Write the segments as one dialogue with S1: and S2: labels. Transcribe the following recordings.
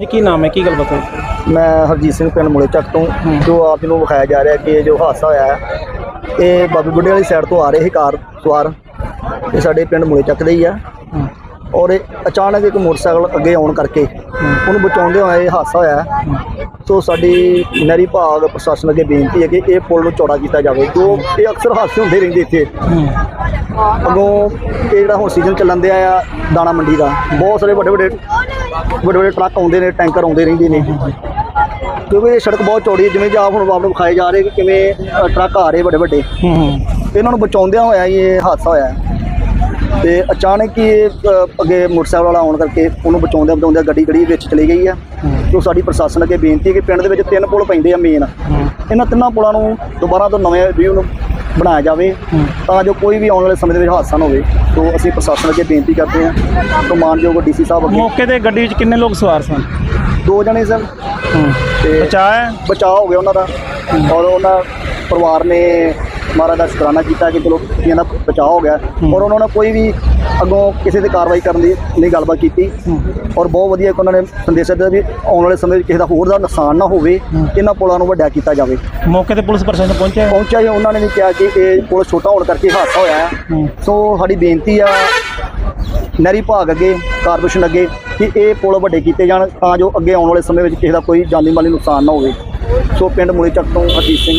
S1: ਇਹ ਕੀ ਨਾਮ ਹੈ? ਕੀ ਗੱਲ ਬਤਾਓ
S2: ਮੈਂ ਹਰਜੀਤ ਸਿੰਘ ਪਿੰਡ ਮੁਲੇ ਚੱਕ ਤੋਂ ਜੋ ਆਪ ਜੀ ਨੂੰ ਵਿਖਾਇਆ ਜਾ ਰਿਹਾ ਕਿ ਇਹ ਜੋ ਹਾਦਸਾ ਹੋਇਆ ਹੈ ਇਹ ਬਾਬੇ ਬੁੱਢੇ ਵਾਲੀ ਸਾਈਡ ਤੋਂ ਆ ਰਹੇ ਸੀ ਕਾਰ ਸਵਾਰ। ਇਹ ਸਾਡੇ ਪਿੰਡ ਮੁਲੇ ਚੱਕ ਦੇ ਹੀ ਆ। ਔਰ ਇਹ ਅਚਾਨਕ ਇੱਕ ਮੋਟਰਸਾਈਕਲ ਅੱਗੇ ਆਉਣ ਕਰਕੇ ਉਹਨੂੰ ਬਚਾਉਂਦੇ ਹੋਏ ਇਹ ਹਾਦਸਾ ਹੋਇਆ ਹੈ। ਸੋ ਸਾਡੀ ਨਹਿਰੀ ਭਾਗ ਪ੍ਰਸ਼ਾਸਨ ਅੱਗੇ ਬੇਨਤੀ ਹੈ ਕਿ ਇਹ ਪੁਲ ਨੂੰ ਚੌੜਾ ਕੀਤਾ ਜਾਵੇ। ਜੋ ਇਹ ਅਕਸਰ ਹਾਦਸੇ ਹੁੰਦੇ ਰਹਿੰਦੇ ਇੱਥੇ। ਅੱਗੋਂ ਇਹ ਜਿਹੜਾ ਹੁਣ ਸੀਜ਼ਨ ਚੱਲਣ ਦਿਆ ਆ ਦਾਣਾ ਮੰਡੀ ਦਾ ਬਹੁਤ ਸਾਰੇ ਵੱਡੇ ਵੱਡੇ ਵੱਡੇ ਵੱਡੇ ਟਰੱਕ ਆਉਂਦੇ ਨੇ ਟੈਂਕਰ ਆਉਂਦੇ ਰਹਿੰਦੇ ਨੇ। ਕਿਉਂਕਿ ਇਹ ਸੜਕ ਬਹੁਤ ਚੌੜੀ ਹੈ ਜਿਵੇਂ ਕਿ ਆਪ ਹੁਣ ਆਪ ਨੂੰ ਵਿਖਾਏ ਜਾ ਰਹੇ ਕਿ ਕਿਵੇਂ ਟਰੱਕ ਆ ਰਹੇ ਵੱਡੇ ਵੱਡੇ। ਇਹਨਾਂ ਨੂੰ ਬਚਾਉਂਦਿਆਂ ਹੋਇਆ ਇਹ ਹਾਦਸਾ ਹੋਇਆ। ਤੇ ਅਚਾਨਕ ਹੀ ਅੱਗੇ ਮੋਟਰਸਾਈਕਲ ਵਾਲਾ ਆਉਣ ਕਰਕੇ ਉਹਨੂੰ ਬਚਾਉਂਦਿਆਂ ਬਚਾਉਂਦਿਆਂ ਗੱਡੀ ਗੱਡੀ ਵਿੱਚ ਚਲੀ ਗਈ ਆ। ਸੋ ਸਾਡੀ ਪ੍ਰਸ਼ਾਸਨ ਅੱਗੇ ਬੇਨਤੀ ਹੈ ਕਿ ਪਿੰਡ ਦੇ ਵਿੱਚ ਤਿੰਨ ਪੁਲ ਪੈਂਦੇ ਆ ਮੇਨ ਇਹਨਾਂ ਤਿੰਨਾਂ ਪੁਲਾਂ ਨੂੰ ਦੁਬਾਰਾ ਤੋਂ ਨਵੇਂ ਰਿਵਿਊ ਨੂੰ ਬਣਾਇਆ ਜਾਵੇ ਤਾਂ ਜੋ ਕੋਈ ਵੀ ਆਉਣ ਵਾਲੇ ਸਮੇਂ ਦੇ ਵਿੱਚ ਹਾਦਸਾ ਨਾ ਹੋਵੇ। ਸੋ ਅਸੀਂ ਪ੍ਰਸ਼ਾਸਨ ਅੱਗੇ ਬੇਨਤੀ ਕਰਦੇ ਹਾਂ ਸੋ ਮਾਨਯੋਗ ਡੀਸੀ ਸਾਹਿਬ ਅੱਗੇ।
S1: ਮੌਕੇ ਤੇ ਗੱਡੀ ਵਿੱਚ ਕਿੰਨੇ ਲੋਕ ਸਵਾਰ ਸਨ?
S2: ਦੋ ਜਣੇ ਸਨ। ਤੇ
S1: ਬਚਾਇਆ
S2: ਬਚਾਅ ਹੋ ਗਿਆ ਉਹਨਾਂ ਦਾ। ਔਰ ਉਹਨਾਂ ਪਰਿਵਾਰ ਨੇ ਮਹਾਰਾਜ ਦਾ ਸ਼ੁਕਰਾਨਾ ਕੀਤਾ ਕਿ ਚਲੋ ਇਹਨਾਂ ਦਾ ਬਚਾਅ ਹੋ ਗਿਆ। ਔਰ ਉਹਨਾਂ ਨੇ ਕੋਈ ਵੀ ਅੱਗੋਂ ਕਿਸੇ ਤੇ ਕਾਰਵਾਈ ਕਰਨ ਦੀ ਨਹੀਂ ਗੱਲਬਾਤ ਕੀਤੀ। ਔਰ ਬਹੁਤ ਵਧੀਆ ਇੱਕ ਉਹਨਾਂ ਨੇ ਸੰਦੇਸ਼ ਦਿੱਤਾ ਵੀ ਆਉਣ ਵਾਲੇ ਸਮੇਂ ਵਿੱਚ ਕਿਸੇ ਦਾ ਹੋਰ ਦਾ ਨੁਕਸਾਨ ਨਾ ਹੋਵੇ ਇਹਨਾਂ ਪੁਲਾਂ ਨੂੰ ਵੱਡਾ ਕੀਤਾ ਜਾਵੇ।
S1: ਮੌਕੇ ਤੇ ਪੁਲਿਸ ਪ੍ਰਸ਼ਾਸਨ ਪਹੁੰਚਿਆ?
S2: ਪਹੁੰਚਿਆ ਹੀ ਉਹਨਾਂ ਨੇ ਵੀ ਕਿਹਾ ਕਿ ਇਹ ਪੁਲ ਛੋਟਾ ਹੋਣ ਕਰਕੇ ਹਾਦਸਾ ਹੋਇਆ ਹੈ। ਸੋ ਸਾਡੀ ਬੇਨਤੀ ਆ ਨਹਿਰੀ ਭਾਗ ਅੱਗੇ ਕਾਰਪੋਰੇਸ਼ਨ ਅੱਗੇ ਕਿ ਇਹ ਪੁਲ ਵੱਡੇ ਕੀਤੇ ਜਾਣ ਤਾਂ ਜੋ ਅੱਗੇ ਆਉਣ ਵਾਲੇ ਸਮੇਂ ਵਿੱਚ ਕਿਸੇ ਦਾ ਕੋਈ ਜਾਨੀ ਮਾਲੀ ਨੁਕਸਾਨ ਨਾ ਹੋਵੇ। ਸੋ ਪਿੰਡ ਮੂਲੇ ਚੱਕ ਤੋਂ ਹਰਜੀਤ ਸਿੰਘ।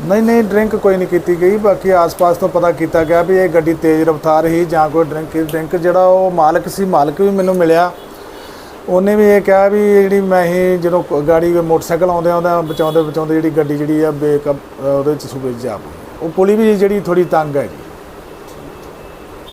S3: ਨਹੀਂ ਨਹੀਂ ਡਰਿੰਕ ਕੋਈ ਨਹੀਂ ਕੀਤੀ ਗਈ। ਬਾਕੀ ਆਸ-ਪਾਸ ਤੋਂ ਪਤਾ ਕੀਤਾ ਗਿਆ ਵੀ ਇਹ ਗੱਡੀ ਤੇਜ਼ ਰਫ਼ਤਾਰ ਹੀ ਜਾਂ ਕੋਈ ਡਰਿੰਕ ਡਰਿੰਕ ਜਿਹੜਾ ਉਹ ਮਾਲਕ ਸੀ, ਮਾਲਕ ਵੀ ਮੈਨੂੰ ਮਿਲਿਆ। ਉਹਨੇ ਵੀ ਇਹ ਕਿਹਾ ਵੀ ਜਿਹੜੀ ਮੈਂ ਹੀ ਜਦੋਂ ਗਾੜੀ ਮੋਟਰਸਾਈਕਲ ਆਉਂਦੇ ਆਉਂਦੇ ਬਚਾਉਂਦੇ ਬਚਾਉਂਦੇ ਜਿਹੜੀ ਗੱਡੀ ਜਿਹੜੀ ਆ ਬੇਕ ਉਹਦੇ 'ਚ ਸੂਬੇ 'ਚ ਜਾ ਪਈ ਉਹ ਪੁਲੀ ਵੀ ਜਿਹੜੀ ਥੋੜੀ ਤੰਗ ਹੈ